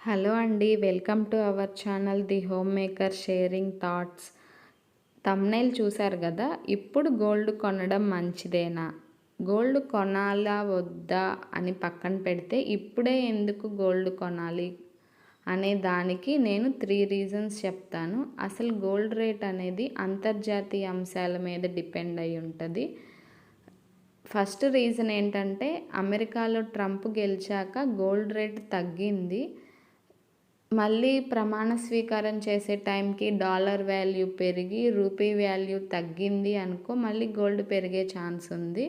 Hello అండి welcome to our channel the home maker sharing thoughts. Thumbnail చూశారు కదా ఇప్పుడు గోల్డ్ కొనడం మంచిదేనా? గోల్డ్ కొనాలా వద్దా అని పక్కన పెడితే ఇప్పుడే ఎందుకు గోల్డ్ కొనాలి అనే దానికి నేను త్రీ రీజన్స్ చెప్తాను. అసలు గోల్డ్ రేట్ అనేది అంతర్జాతీయ అంశాల మీద డిపెండ్ అయి ఉంటుంది. ఫస్ట్ రీజన్ ఏంటంటే అమెరికాలో ట్రంప్ గెలిచాక గోల్డ్ రేట్ తగ్గింది. మళ్ళీ ప్రమాణ స్వీకారం చేసే టైంకి డాలర్ వాల్యూ పెరిగి రూపీ వాల్యూ తగ్గింది అనుకో మళ్ళీ గోల్డ్ పెరిగే ఛాన్స్ ఉంది.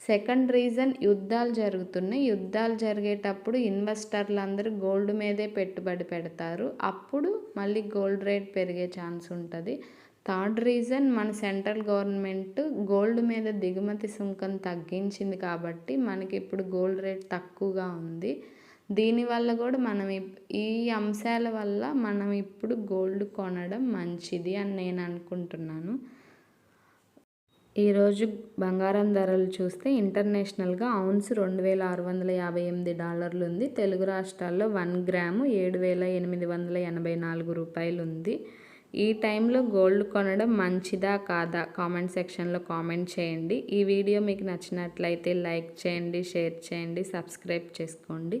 సెకండ్ రీజన్ యుద్ధాలు జరుగుతున్నాయి. యుద్ధాలు జరిగేటప్పుడు ఇన్వెస్టర్లు అందరూ గోల్డ్ మీదే పెట్టుబడి పెడతారు. అప్పుడు మళ్ళీ గోల్డ్ రేట్ పెరిగే ఛాన్స్ ఉంటుంది. థర్డ్ రీజన్ మన సెంట్రల్ గవర్నమెంట్ గోల్డ్ మీద దిగుమతి సుంకం తగ్గించింది కాబట్టి మనకి ఇప్పుడు గోల్డ్ రేట్ తక్కువగా ఉంది. దీనివల్ల కూడా మనం ఈ అంశాల వల్ల మనం ఇప్పుడు గోల్డ్ కొనడం మంచిది అని నేను అనుకుంటున్నాను. ఈరోజు బంగారం ధరలు చూస్తే ఇంటర్నేషనల్గా ఔన్స్ రెండు వేల ఆరు వందల యాభై ఎనిమిది డాలర్లు ఉంది. తెలుగు రాష్ట్రాల్లో వన్ గ్రాము ఏడు వేల ఎనిమిది వందల ఎనభై నాలుగు రూపాయలు ఉంది. ఈ టైంలో గోల్డ్ కొనడం మంచిదా కాదా కామెంట్ సెక్షన్లో కామెంట్ చేయండి. ఈ వీడియో మీకు నచ్చినట్లయితే లైక్ చేయండి షేర్ చేయండి సబ్స్క్రైబ్ చేసుకోండి.